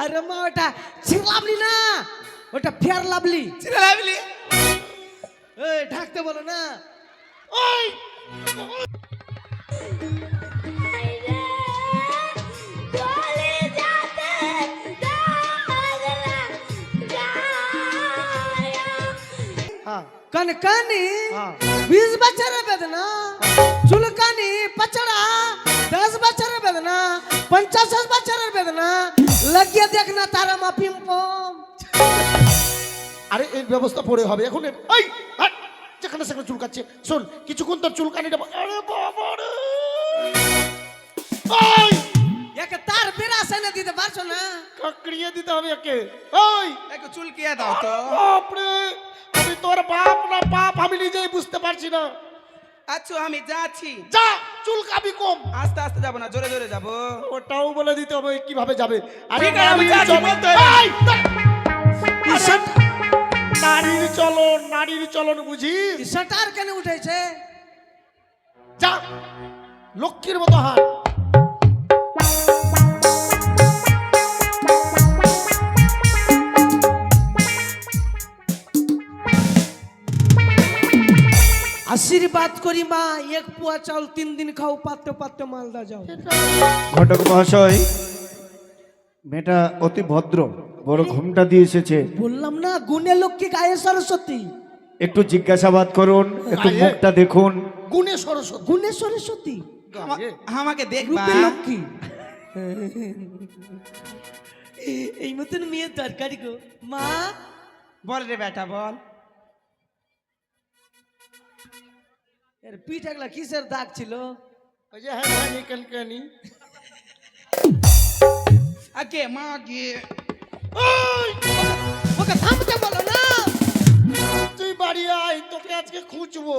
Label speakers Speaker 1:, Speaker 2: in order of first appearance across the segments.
Speaker 1: আর মা ওটা ছিঁড়লাবলি না ওটা ফেয়ার লাভলি।
Speaker 2: ছিঁড়ে লাভলি।
Speaker 1: এই ঢাকতে বলো না।
Speaker 2: ওই।
Speaker 1: కనకాని
Speaker 2: బీస్
Speaker 1: బచ్చారా పెదనా చులకాని పచ్చడా దస్ బచ్చారా বেদনা পঞ্চাশ বছরের বেদনা। লাগিয়ে দেখ না তারা মা পিম্পম।
Speaker 2: আরে এর ব্যবস্থা পরে হবে। এখন এই যেখানে সেখানে চুলকাচ্ছে। শোন কিছুক্ষণ তোর চুলকানিটা আরে বাবা রে
Speaker 1: একে তার বেড়া সেনে দিতে পারছ না?
Speaker 2: কাকড়িয়ে দিতে হবে একে। ওই
Speaker 3: একে চুলকিয়ে দাও তো।
Speaker 2: বাপরে! তোর বাপ না পাপ আমি নিজেই বুঝতে পারছি না।
Speaker 3: আচ্ছা আমি যাচ্ছি।
Speaker 2: যা! চুলকাবি কম।
Speaker 3: আস্তে আস্তে যাব না জোরে জোরে যাব।
Speaker 2: ওটাও বলে দিতে হবে কীভাবে যাবে। আরে
Speaker 3: আমি
Speaker 2: নারীর চলন নারীর চলন বুঝি?
Speaker 1: সেটার কেন উঠেছে?
Speaker 2: যা লক্ষ্মীর মতো হাত
Speaker 1: আশীর্বাদ করি মা এক পুয়া চাল তিন দিন খাও পাত্র পাত্র মালদা যাও।
Speaker 4: ঘটক মহাশয় মেয়েটা অতি ভদ্র বড় হ্যাঁ। ঘুমটা দিয়ে এসেছে।
Speaker 1: বললাম না গুণে লক্ষ্মী গায়ে সরস্বতী।
Speaker 4: একটু জিজ্ঞাসাবাদ করুন একটু মুখটা দেখুন।
Speaker 2: গুণে সরস্বতী।
Speaker 1: গুণে সরস্বতী?
Speaker 3: আমাকে দেখবা?
Speaker 1: লক্ষ্মী। এই মতন মেয়ে দরকারি গো। মা?
Speaker 3: বল রে বেটা বল।
Speaker 1: এর পিঠ একলা কিসের দাগ ছিল?
Speaker 2: ওই যে হ্যাঁ হ্যাঁ নিকলকানি
Speaker 3: আগে মা গে
Speaker 1: ওকে থামতে বলো না।
Speaker 2: তুই বাড়ি আয় তোকে আজকে খুঁজবো।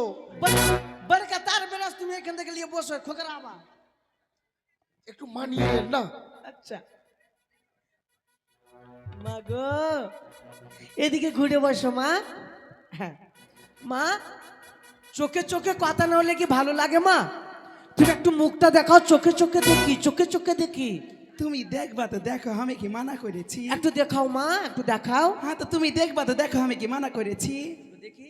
Speaker 1: বড়কা তার বেরাস তুমি এখান থেকে নিয়ে বসো খোকরা আবা
Speaker 2: একটু মানিয়ে না।
Speaker 1: আচ্ছা। মা গো এদিকে ঘুরে বসো মা। হ্যাঁ। মা চোখে চোখে কথা না হলে কি ভালো লাগে মা? তুমি একটু মুখটা দেখাও চোখে চোখে দেখি চোখে চোখে দেখি।
Speaker 3: তুমি দেখবা তো দেখো আমি কি মানা করেছি?
Speaker 1: একটু দেখাও মা একটু দেখাও।
Speaker 3: হ্যাঁ তো তুমি দেখবা তো দেখো আমি কি মানা করেছি?
Speaker 1: দেখি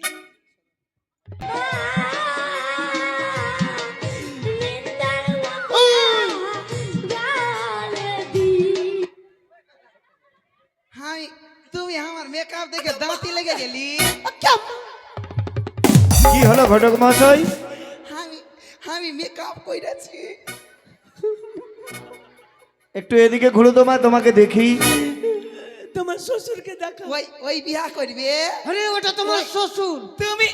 Speaker 3: হাই তুমি আমার মেকআপ দেখে দাঁতি লেগে গেলি।
Speaker 4: কি হলো ঘটক মহাশয়?
Speaker 3: আমি আমি মেকআপ কইরাছি।
Speaker 4: একটু এদিকে ঘুরে তো মা তোমাকে দেখি।
Speaker 1: তোমার শ্বশুরকে দেখাও
Speaker 3: ওই ওই বিয়া করবে।
Speaker 1: আরে ওটা তোমার শ্বশুর।
Speaker 3: তুমি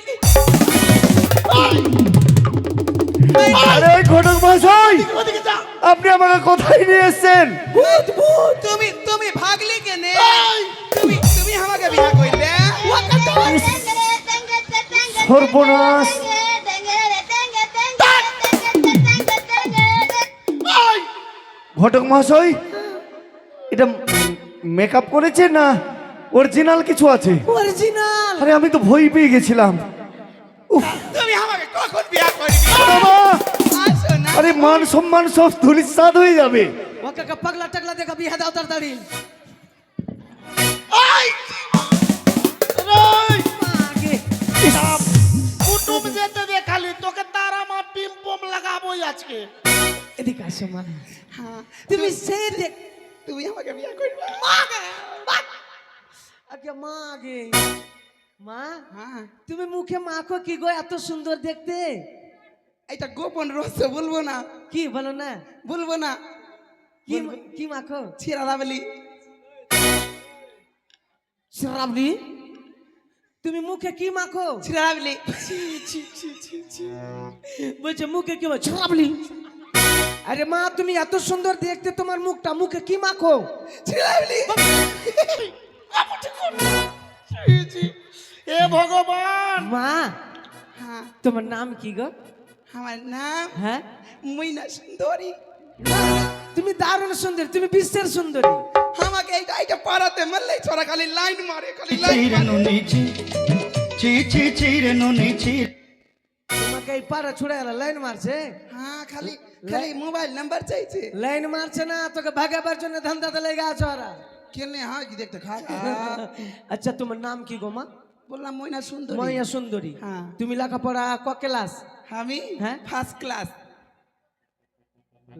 Speaker 4: আরে ঘটক মহাশয়! আপনি আমাকে কোথায় নিয়ে এসেছেন?
Speaker 3: তুমি তুমি ভাগলি কেনে?
Speaker 4: সর্বনাশ। ঘটক মহাশয় এটা মেকআপ করেছে না অরিজিনাল কিছু আছে?
Speaker 1: অরিজিনাল
Speaker 4: আরে আমি তো ভয় পেয়ে গেছিলাম। উফ।
Speaker 3: তুমি আমাকে কখন বিয়া করবে?
Speaker 4: আরে মান সম্মান সব ধুলিসাদ হয়ে যাবে।
Speaker 1: ওকে কা পাগলা টাগলা দেখা বিয়ে দাও তাড়াতাড়ি! আগে
Speaker 2: কুটুম যেতে দে খালি তোকে তারা মা পিম্পম লাগাবোই আজকে।
Speaker 1: এদিকে আসো মা।
Speaker 3: হ্যাঁ
Speaker 1: তুমি সে দেখ
Speaker 3: তুমি আমাকে বিয়া করবে।
Speaker 1: আগে মা আগে। মা
Speaker 3: হ্যাঁ।
Speaker 1: তুমি মুখে মাখো কি গো এত সুন্দর দেখতে?
Speaker 3: এটা গোপন রহস্য বলব না।
Speaker 1: কি বলো না?
Speaker 3: বলব না।
Speaker 1: কি কি মাখো?
Speaker 3: ছিড়া দাবলি।
Speaker 1: শ্রাবণী তুমি মুখে কি মাখো?
Speaker 3: ছিড়া দাবলি
Speaker 1: বলছে মুখে কি শ্রাবণী আরে মা তুমি এত সুন্দর দেখতে তোমার মুখটা মুখে কি মাখো?
Speaker 3: ছিড়া দাবলি
Speaker 2: ছি, ছি। এ ভগবান।
Speaker 1: মা
Speaker 3: হ্যাঁ।
Speaker 1: তোমার নাম কি গো?
Speaker 3: আমার নাম
Speaker 1: হ্যাঁ?
Speaker 3: মইনা সুন্দরী।
Speaker 1: তুমি দারুণ সুন্দর তুমি বিশ্বের সুন্দরী।
Speaker 3: এইটা এইটা পাড়াতে মারলেই ছড়া খালি লাইন মারে খালি লাইন
Speaker 5: নুনি চি চি চি চিরে নুনি চি
Speaker 1: তোমাকে এই পাড়া ছুড়ে গেল লাইন মারছে?
Speaker 3: হ্যাঁ খালি খালি মোবাইল নাম্বার চাইছে।
Speaker 1: লাইন মারছে না তোকে ভাগাবার জন্য ধান্দাতে লেগে আছো ওরা
Speaker 3: কেনে হয় কি দেখতে খারাপ।
Speaker 1: আচ্ছা তোমার নাম কি গো মা?
Speaker 3: বললাম ময়না সুন্দর।
Speaker 1: মাইয়া সুন্দরী।
Speaker 3: হ্যাঁ।
Speaker 1: তুমি লেখাপড়া ক ক্লাস?
Speaker 3: আমি
Speaker 1: হ্যাঁ?
Speaker 3: ফার্স্ট ক্লাস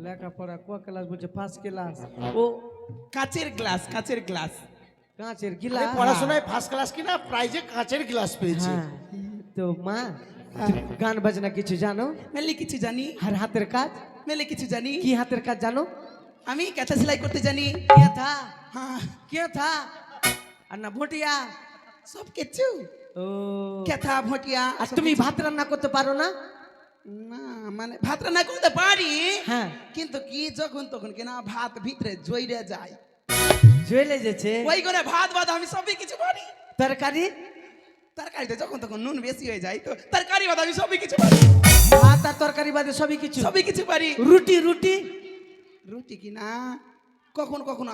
Speaker 1: লেখাপড়া ক ক্লাস বলছে ফার্স্ট ক্লাস ও
Speaker 3: কাচের গ্লাস কাচের গ্লাস।
Speaker 1: কাঁচের গিলাস।
Speaker 2: পড়াশোনায় ফার্স্ট ক্লাস কিনা প্রাইজে কাঁচের গ্লাস পেয়েছে।
Speaker 1: হ্যাঁ তো মা গান বাজনা কিছু জানো?
Speaker 3: মেলে কিছু জানি।
Speaker 1: আর হাতের কাজ?
Speaker 3: মেলে কিছু জানি।
Speaker 1: কি হাতের কাজ জানো?
Speaker 3: আমি কাঁচা সেলাই করতে জানি।
Speaker 1: কে থা?
Speaker 3: হ্যাঁ।
Speaker 1: কে থা? আর না ভটিয়া?
Speaker 3: সব কিছু
Speaker 1: ও।
Speaker 3: কেথা ভটিয়া
Speaker 1: আর তুমি ভাত রান্না করতে পারো না?
Speaker 3: না মানে ভাত রান্না করতে পারি
Speaker 1: হ্যাঁ।
Speaker 3: কিন্তু কি যখন তখন কিনা ভাত ভিতরে জইরে যায়।
Speaker 1: জেলে যেছে
Speaker 3: ওই করে ভাত ভাত আমি সবই কিছু পারি।
Speaker 1: তরকারি?
Speaker 3: তরকারিতে যখন তখন নুন বেশি হয়ে যায় তো তরকারি ভাত আমি সবই কিছু পারি।
Speaker 1: ভাত আর তরকারি বাদে সবই কিছু?
Speaker 3: সবই কিছু পারি।
Speaker 1: রুটি রুটি?
Speaker 3: রুটি কি না? কখনো কখনো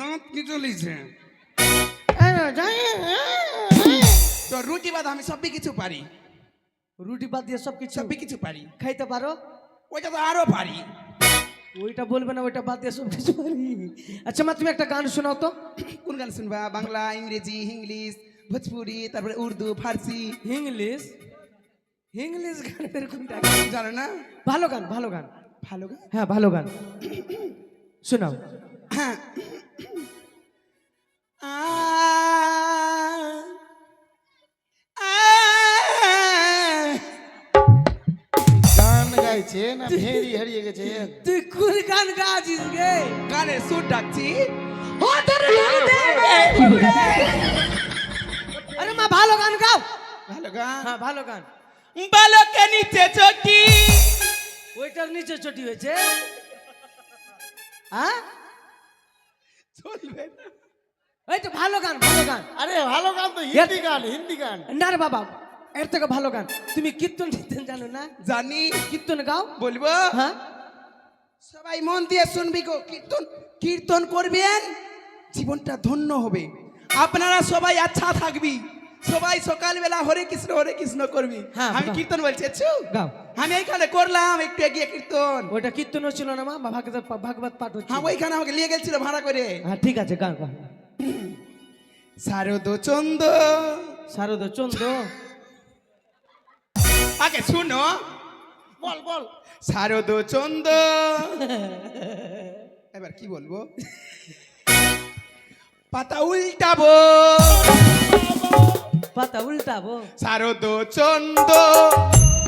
Speaker 3: দাঁত কি চলিছে তো রুটি বাদ আমি সবই কিছু পারি।
Speaker 1: রুটি বাদ দিয়ে সব কিছু
Speaker 3: সবই কিছু পারি।
Speaker 1: খাইতে পারো?
Speaker 3: ওইটা তো আরও পারি।
Speaker 1: ওইটা বলবে না ওইটা বাদ দিয়ে সব কিছু পারি। আচ্ছা মা তুমি একটা গান শোনাও তো।
Speaker 3: কোন গান শুনবা? বাংলা ইংরেজি ইংলিশ ভোজপুরি তারপরে উর্দু ফার্সি।
Speaker 1: ইংলিশ? ইংলিশ গানের কোনটা
Speaker 3: জানো না?
Speaker 1: ভালো গান ভালো গান।
Speaker 3: ভালো গান?
Speaker 1: হ্যাঁ ভালো গান। শোনাও।
Speaker 3: হ্যাঁ।
Speaker 2: গাইছে না ভেরি হারিয়ে গেছে?
Speaker 1: তুই কোন গান গাছিস গে।
Speaker 3: গানের সুর ডাকছি।
Speaker 1: আরে মা ভালো গান গাও।
Speaker 3: ভালো গান?
Speaker 1: হ্যাঁ ভালো গান।
Speaker 3: বালকে নিচে চটি।
Speaker 1: ওইটার নিচে চটি হয়েছে। হ্যাঁ?
Speaker 3: চলবে না।
Speaker 1: ওই তো ভালো গান ভালো গান।
Speaker 2: আরে ভালো গান তো হিন্দি গান হিন্দি গান।
Speaker 1: না রে বাবা এর থেকে ভালো গান। তুমি কীর্তন কীর্তন জানো না?
Speaker 3: জানি।
Speaker 1: কীর্তন গাও।
Speaker 3: বলব?
Speaker 1: হ্যাঁ।
Speaker 3: সবাই মন দিয়ে শুনবি গো। কীর্তন কীর্তন করবেন জীবনটা ধন্য হবে। আপনারা সবাই আচ্ছা থাকবি। সবাই সকালবেলা হরে কৃষ্ণ হরে কৃষ্ণ করবি।
Speaker 1: হ্যাঁ,
Speaker 3: আমি কীর্তন বলছি
Speaker 1: গাও।
Speaker 3: আমি এইখানে করলাম একটু এগিয়ে কীর্তন।
Speaker 1: ওইটা কীর্তন ছিল না মা ভাগবত ভাগবত পাঠ হচ্ছে
Speaker 3: হ্যাঁ ওইখানে আমাকে নিয়ে গেছিল ভাড়া করে।
Speaker 1: হ্যাঁ ঠিক আছে গান গান
Speaker 3: শারদ চন্দ
Speaker 1: শারদ চন্দ্র
Speaker 3: আগে শুনো।
Speaker 2: বল বল।
Speaker 3: শারদ চন্দ। এবার কি বলব? পাতা উল্টাবো।
Speaker 1: পাতা উল্টাবো।
Speaker 3: শারদ চন্দ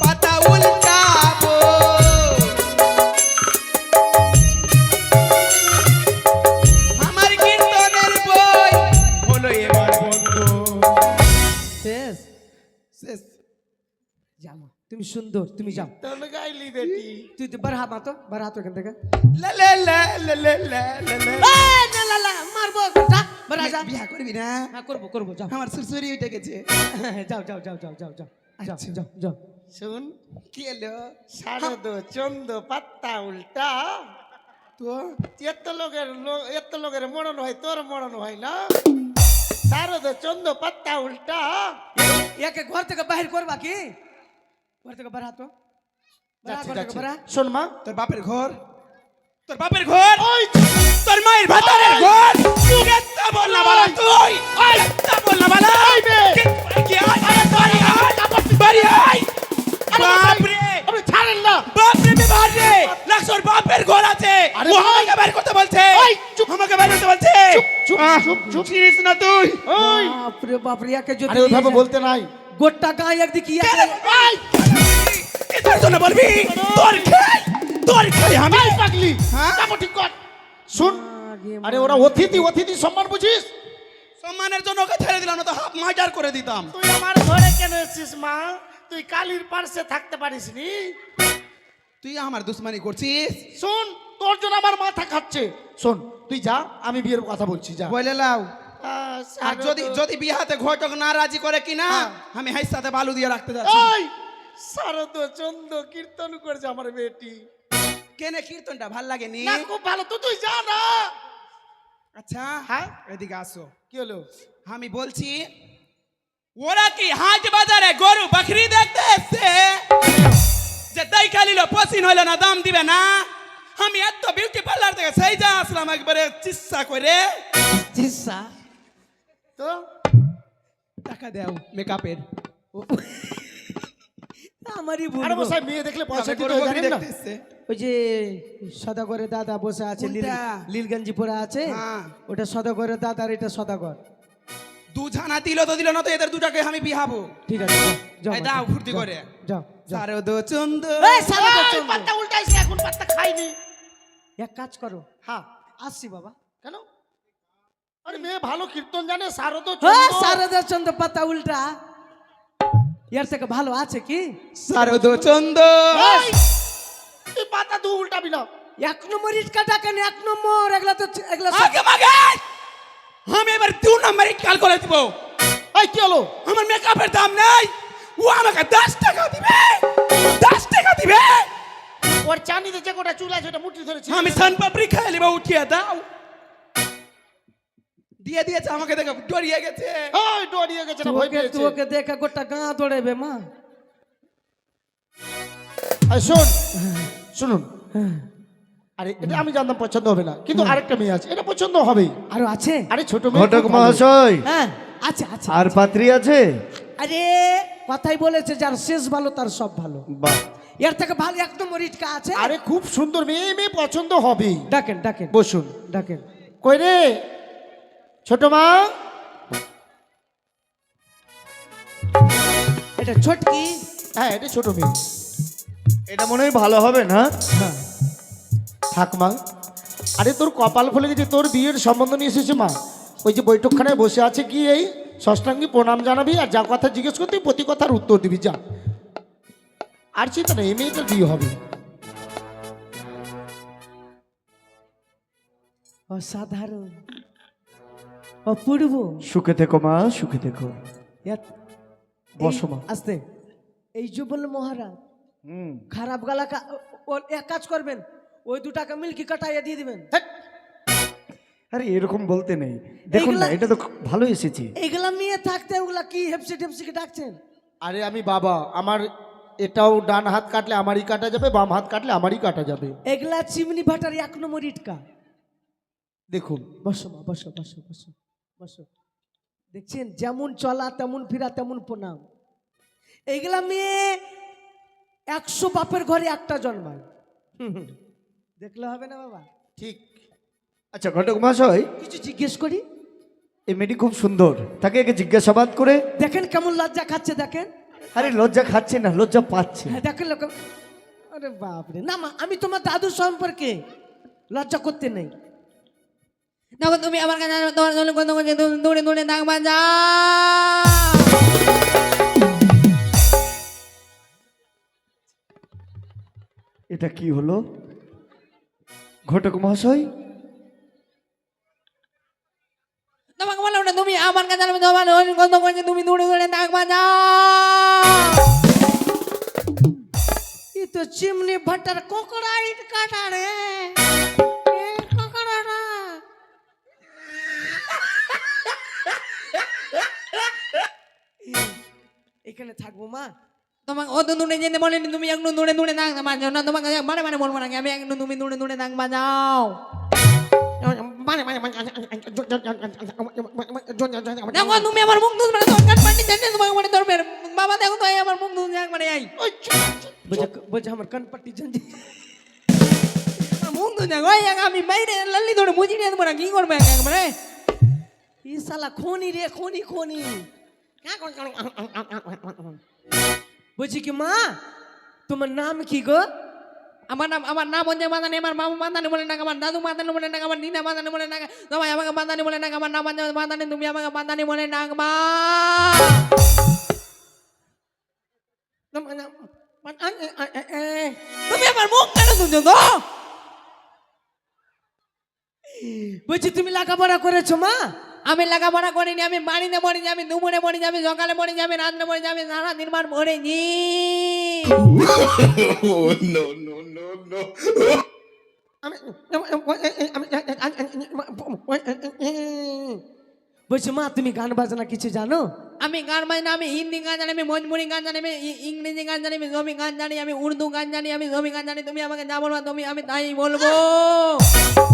Speaker 3: পাতা উল্টাবো।
Speaker 1: তুমি সুন্দর তুমি যাও।
Speaker 2: তোর গাইলি বেটি
Speaker 1: তুই তো বার হাত মাতো বার হাত এখান থেকে।
Speaker 3: লা লা লা লা লা লা লা লা।
Speaker 1: না, মারবো ঘণ্টা বার যা
Speaker 3: বিয়া করবি না?
Speaker 1: হ্যাঁ করব করব যাও।
Speaker 3: আমার সুরসুরি উঠে গেছে।
Speaker 1: যাও যাও যাও যাও যাও যাও যাও
Speaker 3: আচ্ছা।
Speaker 1: যাও যাও।
Speaker 2: শুন
Speaker 3: কি এলো
Speaker 2: শারদ চন্দ পাত্তা উল্টা।
Speaker 3: তো
Speaker 2: এত লোকের লো- এত লোকের মরণ হয় তোর মরণ হয় না? শারদ চন্দ পাত্তা উল্টা।
Speaker 1: একে ঘর থেকে বাহির করবা কি? ঘর
Speaker 3: তোর বাপের ঘর তোর ঘর তোর মায়ের ভাতারের ঘর বল না বালা তুই বল না বালা বাপের ঘর আছে আমাকে বের করতে বলছে আমাকে বের করতে বলছে
Speaker 2: চুপ চুপ
Speaker 3: না তুই
Speaker 1: বাপরে বাপরে একে যদি
Speaker 2: ওইভাবে বলতে নাই
Speaker 1: গোটা গায়ে একদিকে ইয়ে!
Speaker 3: এটার জন্য বলবি তোর খাই তোর খাই আমি
Speaker 2: পাগলি
Speaker 3: হ্যাঁ?
Speaker 2: যাব ঠিক কর। শুন আরে ওরা অতিথি অতিথি সম্মান বুঝিস?
Speaker 3: সম্মানের জন্য ওকে ছেড়ে দিলাম না তো হাফ মার্ডার করে দিতাম।
Speaker 2: তুই আমার ঘরে কেন এসেছিস মা? তুই কালির পার্শ্বে থাকতে পারিস নি।
Speaker 3: তুই আমার দুশ্মনী করছিস?
Speaker 2: শোন তোর জন্য আমার মাথা খাচ্ছে। শোন তুই যা আমি বিয়ের কথা বলছি যা।
Speaker 3: বলে লাও। আর যদি যদি বিহাতে ঘটক না রাজি করে কিনা
Speaker 2: হ্যাঁ।
Speaker 3: আমি হাইস সাথে বালু দিয়ে রাখতে যাচ্ছি।
Speaker 2: ওই শারদ চন্দ কীর্তন করেছে আমার বেটি।
Speaker 3: কেনে কীর্তনটা ভালো লাগেনি?
Speaker 2: না খুব ভালো তো তুই যা না।
Speaker 3: আচ্ছা
Speaker 2: হ্যাঁ?
Speaker 3: এদিকে আসো।
Speaker 2: কি হলো?
Speaker 3: আমি বলছি ওরা কি হাট বাজারে গরু বাকরি দেখতে এসছে? যে তাই খালিল পসিন হইল না দাম দিবে না। আমি এত বিউটি পার্লার থেকে সেই যা আসলাম একবারে চিৎসা করে।
Speaker 1: চিসা?
Speaker 2: তো?
Speaker 3: টাকা দেও মেকআপের
Speaker 1: আমারই ভুল
Speaker 2: আরে। মশাই মেয়ে দেখলে পয়সা দিতে হয় জানেন না।
Speaker 1: ওই যে সদাগরের দাদা বসে আছে লীল-
Speaker 3: কোনটা?
Speaker 1: লীলগঞ্জি পরে আছে?
Speaker 3: হ্যাঁ।
Speaker 1: ওটা সদাগরের দাদা আর এটা সদাগর।
Speaker 3: দু ঝানা দিল তো দিল না তো এদের দুটাকে আমি বিহাবো।
Speaker 1: ঠিক আছে যাও,
Speaker 3: দাও ফুর্তি করে।
Speaker 1: যাও
Speaker 3: সারে দো চন্দ
Speaker 1: এই, শালা তো
Speaker 2: এই,
Speaker 1: চন্দ্র।
Speaker 2: পাত্তা উল্টাইছে এখন পাত্তা খাইনি।
Speaker 1: এক কাজ করো।
Speaker 2: হ্যাঁ।
Speaker 1: আসছি বাবা।
Speaker 2: আরে মেয়ে ভালো কীর্তন জানে শারদ
Speaker 1: শারদা চন্দ্র পাতা উল্টা। এর থেকে ভালো আছে কি?
Speaker 3: সারে দো চন্দ
Speaker 2: তুই পাতা দু উল্টাবি না।
Speaker 1: এক নম্বর ইটকা ডাকেন এক নম্বর এগুলা তো এগুলা
Speaker 3: আগে মাগে আমি এবার দু নম্বর কাল করে দিব।
Speaker 2: এই কি হলো?
Speaker 3: আমার মেকআপের দাম নাই। ও আমাকে দশ টাকা দিবে। দশ টাকা দিবে।
Speaker 2: ওর চানিতে যে কোটা চুল আছে ওটা মুঠি ধরেছি
Speaker 3: আমি সান পাপড়ি খাই লিবা উঠিয়ে দাও। দিয়ে দিয়েছে আমাকে দেখে ডরিয়ে গেছে।
Speaker 2: ওই ডরিয়ে গেছে না ভয় পেয়েছে।
Speaker 1: তোকে দেখে গোটা গাঁ দৌড়েবে মা।
Speaker 2: শোন শুনুন আরে এটা আমি জানতাম পছন্দ হবে না কিন্তু আরেকটা মেয়ে আছে এটা পছন্দ হবেই
Speaker 1: আরও আছে?
Speaker 2: আরে ছোট মেয়ে
Speaker 4: ঘটক মহাশয়
Speaker 1: হ্যাঁ আছে আছে
Speaker 4: আর পাত্রী আছে?
Speaker 1: আরে কথাই বলেছে যার শেষ ভালো তার সব ভালো।
Speaker 4: বাহ।
Speaker 1: এর থেকে ভালো এক নম্বর ইটকা আছে।
Speaker 2: আরে খুব সুন্দর মেয়ে মেয়ে পছন্দ হবেই।
Speaker 1: ডাকেন ডাকেন।
Speaker 2: বসুন।
Speaker 1: ডাকেন।
Speaker 2: কই রে? ছোট মা।
Speaker 1: এটা ছোটকি?
Speaker 2: হ্যাঁ এটা ছোট মেয়ে।
Speaker 4: এটা মনে হয় ভালো হবে না?
Speaker 1: হ্যাঁ।
Speaker 2: থাক মা। আরে তোর কপাল খুলে গেছে তোর বিয়ের সম্বন্ধ নিয়ে এসেছে মা ওই যে বৈঠকখানায় বসে আছে কি এই? ষষ্ঠাঙ্গী প্রণাম জানাবি আর যা কথা জিজ্ঞেস করতে প্রতি কথার উত্তর দিবি যা। আর চিন্তা নেই মেয়েটার বিয়ে হবে।
Speaker 1: অসাধারণ। অপূর্ব।
Speaker 4: সুখে থেকো মা সুখে থেকো। বসো মা।
Speaker 1: আস্তে। এই যে বলল মহারাজ
Speaker 4: হুম।
Speaker 1: খারাপ গালা কা- এক কাজ করবেন ওই দু টাকা মিল্কি কাটাইয়া দিয়ে দিবেন।
Speaker 4: আরে এরকম বলতে নেই। দেখুন না এটা তো ভালো এসেছে।
Speaker 1: এইগুলা মেয়ে থাকতে ওগুলা কি হেপসি টেপসিকে ডাকছেন?
Speaker 2: আরে আমি বাবা আমার এটাও ডান হাত কাটলে আমারই কাটা যাবে বাম হাত কাটলে আমারই কাটা যাবে।
Speaker 1: এগুলা চিমনি ভাটার এক নম্বর ইটকা।
Speaker 2: দেখুন।
Speaker 1: বসো মা বসো বসো বসো। বসো। দেখছেন? যেমন চলা তেমন ফিরা তেমন প্রণাম। এইগুলা মেয়ে একশো বাপের ঘরে একটা জন্মায়। দেখলে হবে না বাবা?
Speaker 2: ঠিক।
Speaker 4: আচ্ছা ঘটক মহাশয়
Speaker 1: কিছু জিজ্ঞেস করি?
Speaker 4: এই মেয়েটি খুব সুন্দর। তাকে একে জিজ্ঞাসাবাদ করে
Speaker 1: দেখেন কেমন লজ্জা খাচ্ছে দেখেন।
Speaker 4: আরে লজ্জা খাচ্ছে না লজ্জা পাচ্ছে।
Speaker 1: হ্যাঁ দেখেন লোক। আরে বাপরে না মা আমি তোমার দাদু সম্পর্কে লজ্জা করতে নেই।
Speaker 6: তখন তুমি আমার কাছে তোমার জন্য তুমি দৌড়ে দৌড়ে নাক বাজা
Speaker 4: এটা কি হলো? ঘটক মহাশয়?
Speaker 6: তোমাকে বললাম না তুমি আমার কাছে তোমার কত করছে তুমি দৌড়ে দৌড়ে বাজা
Speaker 1: ই তো চিমনি ভাটার কোকড়া ইট কাটা রে। এখানে থাকব মা।
Speaker 6: তোমাকে অত দূরে যেতে বলেনি তুমি একটু দৌড়ে দৌড়ে নাক বাজাও। না তোমাকে মানে মানে বলব নাকি আমি একটু তুমি দৌড়ে দৌড়ে নাক বাজাও। দেখো তুমি আমার মুখ দুধ মানে দরকার পানি জানে তোমাকে মানে ধরবে। বাবা দেখো তো আমার মুখ দুধ আই
Speaker 1: আমার
Speaker 6: মুখ ওই আমি বাইরে লাল্লি ধরে বুঝি নিয়ে দেবো কি করবে একবারে
Speaker 1: ই শালা খনি রে খনি খনি। বলছি কি মা তোমার নাম কি গো
Speaker 6: আমার নাম আমার নাম হচ্ছে মাদানি আমার মামু মাদানি বলে না আমার দাদু মাদানি বলে না আমার দিদা মাদানি বলে না তোমায় আমাকে মাদানি বলে না আমার নাম হচ্ছে মাদানি তুমি আমাকে মাদানি বলে না মা তুমি আমার মুখ কেন তুলছো তো
Speaker 1: বলছি তুমি লেখাপড়া করেছ মা
Speaker 6: আমি লেখাপড়া করিনি আমি বাড়িতে মরে যাবি দুপুরে মরে যাবি সকালে মরে যাবি রাত্রে মরে যাবি সারা দিন বার মরে নি
Speaker 1: বলছি মা তুমি গান বাজনা কিছু জানো?
Speaker 6: আমি গান বাজনা আমি হিন্দি গান জানি আমি মজমুরি গান জানি আমি ইংরেজি গান জানি আমি জমি গান জানি আমি উর্দু গান জানি আমি জমি গান জানি তুমি আমাকে যা বলবা তুমি আমি তাই বলব।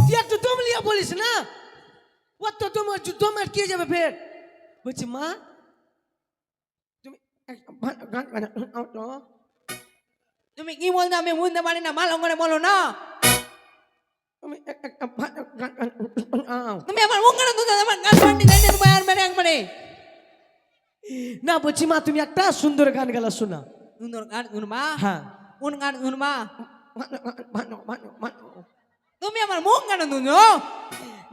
Speaker 1: তুই একটু দম লিয়া বলিস না? ও তো তোমার তোমার কি যাবে ফের বলছি মা তুমি গান
Speaker 6: তুমি কি বলছো আমি বুঝতে পারি না ভালো করে বলো না
Speaker 1: তুমি গান
Speaker 6: আমার মুখ কেন আমার গান মেরে একবারে
Speaker 1: না বলছি মা তুমি একটা সুন্দর গান গেলা শোনা
Speaker 6: সুন্দর গান শুনবা
Speaker 1: হ্যাঁ
Speaker 6: কোন গান
Speaker 1: ভালো।
Speaker 6: তুমি আমার মুখ কেন দুধো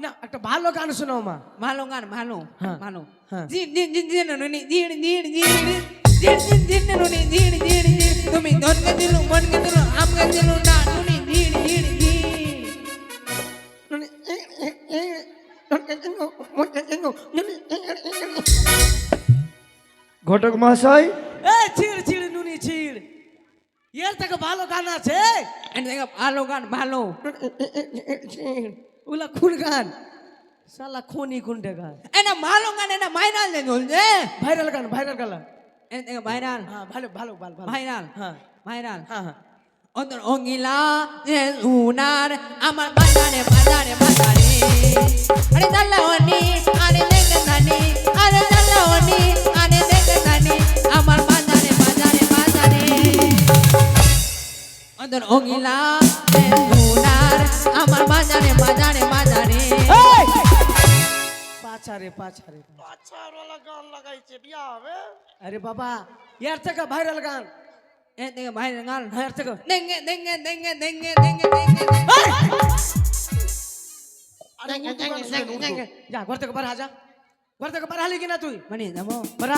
Speaker 1: না একটা ভালো গান শোনাও মা
Speaker 6: ভালো গান ভালো
Speaker 1: হ্যাঁ,
Speaker 6: ভালো
Speaker 1: হ্যাঁ।
Speaker 6: তুমি ধনকে দিলু মনকে দিলু আমকে দিলু না নুনি জিন জিন জিন
Speaker 4: ঘটক মহাশয়
Speaker 1: এ ছিড় ছিড় নুনি ছিড় এর থেকে ভালো গান আছে
Speaker 6: ভালো গান ভালো
Speaker 1: ওগুলা খুন গান শালা খনি কোনটা গান
Speaker 6: এনা ভালো গান এনা ভাইরাল যে চলছে
Speaker 1: ভাইরাল গান ভাইরাল গান
Speaker 6: এনে ভাইরাল
Speaker 1: হ্যাঁ ভালো ভালো ভালো
Speaker 6: ভাইরাল
Speaker 1: হ্যাঁ
Speaker 6: ভাইরাল
Speaker 1: হ্যাঁ হ্যাঁ
Speaker 6: অন্তর অঙ্গিলা যে উনার আমার বাজারে বাজারে বাজারে আরে দাল্লাওনি আরে দেখে জানি আরে দাল্লাওনি আরে অন্তর অঙ্গিলা যে উনার আমার বাজারে বাজারে বাজারে
Speaker 1: পাছারে পাছারে
Speaker 2: পাছাড়ওয়ালা গান লাগাইছে বিয়া হবে
Speaker 1: আরে বাবা এর থেকে ভাইরাল গান
Speaker 6: এ দেখে ভাইরাল গান
Speaker 1: এর থেকে
Speaker 6: দেঙ্গে দেঙ্গে
Speaker 2: আরে উর্দু গান শোনেন, উর্দু।
Speaker 1: যা ঘর থেকে বার যা ঘর থেকে বার হালি কিনা তুই
Speaker 6: মানে যাব
Speaker 1: বারা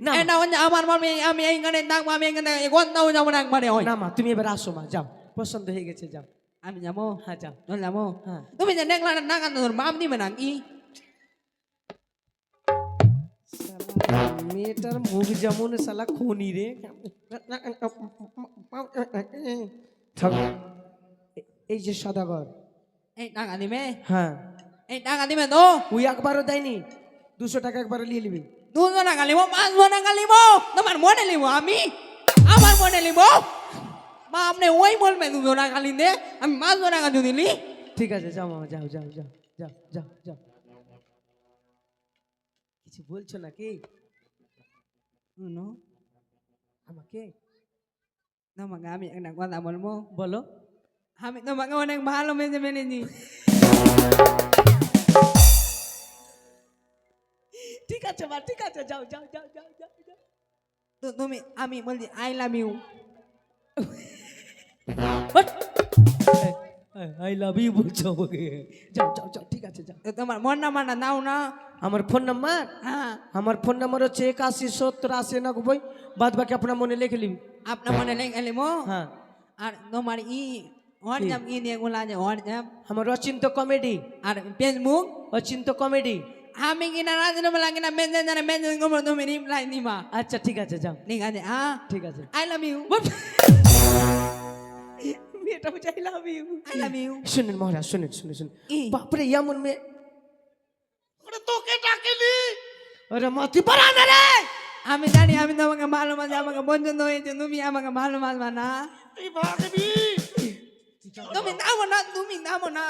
Speaker 1: না
Speaker 6: আমার মামি আমি এইখানে থাকব আমি এখানে কোথাও যাব না একবারে ওই
Speaker 1: না মা তুমি এবার আসো মা যাও পছন্দ হয়ে গেছে যাও
Speaker 6: আমি যাব
Speaker 1: হ্যাঁ যাও
Speaker 6: চল যাব
Speaker 1: হ্যাঁ
Speaker 6: তুমি যে না তোর বাপ দিবে নাকি
Speaker 1: শালা, মেয়েটার মুখ যেমন শালা খনি রে এই যে সদাগর।
Speaker 6: এই টাকা দিবে
Speaker 1: হ্যাঁ।
Speaker 6: এই টাকা দিবে তো
Speaker 1: ওই একবারও দেয়নি। দুশো টাকা একবার নিয়ে নিবি।
Speaker 6: দুশো টাকা লিবো পাঁচশো টাকা লিবো তোমার মনে লিবো আমি। আমার মনে লিবো বা আপনি ওই বলবে দুশো টাকা লিতে আমি পাঁচশো টাকা যদি লি
Speaker 1: ঠিক আছে যাও মামা যাও যাও যাও যাও যাও যাও। কিছু বলছো নাকি?
Speaker 6: শুনো
Speaker 1: আমাকে
Speaker 6: তোমাকে আমি একটা কথা বলব
Speaker 1: বলো
Speaker 6: আমি তোমাকে অনেক ভালো মেজে ফেলেছি
Speaker 1: ঠিক আছে মা ঠিক আছে যাও যাও যাও যাও যাও যাও।
Speaker 6: তো তুমি আমি বলছি I love you
Speaker 1: I love you বলছো আমাকে যাও যাও যাও ঠিক আছে যাও
Speaker 6: তোমার মন নাম্বারটা দাও না
Speaker 1: আমার ফোন নাম্বার
Speaker 6: হ্যাঁ
Speaker 1: আমার ফোন নাম্বার হচ্ছে একাশি সত্তর আশি নব্বই বাদ বাকি আপনার মনে লিখে নিবি
Speaker 6: আপনার মনে লেগে লিবো
Speaker 1: হ্যাঁ
Speaker 6: আর তোমার ই হোয়াটসঅ্যাপ ই দিয়ে গুলা আছে হোয়াটসঅ্যাপ
Speaker 1: আমার অচিন্ত কমেডি
Speaker 6: আর ফেসবুক
Speaker 1: অচিন্ত কমেডি
Speaker 6: আমি কিনা রাজনবেলা কিনা মেজে জানে মেজে গোবর তুমি রিপ্লাই দিবা
Speaker 1: আচ্ছা ঠিক আছে যাও
Speaker 6: ঠিক আছে হ্যাঁ
Speaker 1: ঠিক আছে
Speaker 6: আই লাভ ইউ
Speaker 1: মেয়েটা বলছে I love you
Speaker 6: I love you
Speaker 1: শুনেন মহারাজ শুনেন শুনেন শুনেন বাপরে এমন মেয়ে
Speaker 2: ওরে তোকে ডাকেনি
Speaker 1: আরে মাতি পারা না রে
Speaker 6: আমি জানি আমি তোমাকে ভালোবাসি আমাকে পছন্দ হয়েছে। তুমি আমাকে ভালোবাসবা না? তুমি নামো না তুমি নামো না।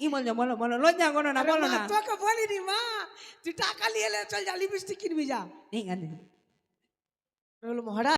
Speaker 6: কি বলছো? বলো বলো লজ্জা করো না বলো না।
Speaker 1: তোকে বলিনি মা। তুই টাকা নিয়ে চল যা লিপস্টিক কিনবি যা।
Speaker 6: ঠিক আছে।
Speaker 1: মহারাজ।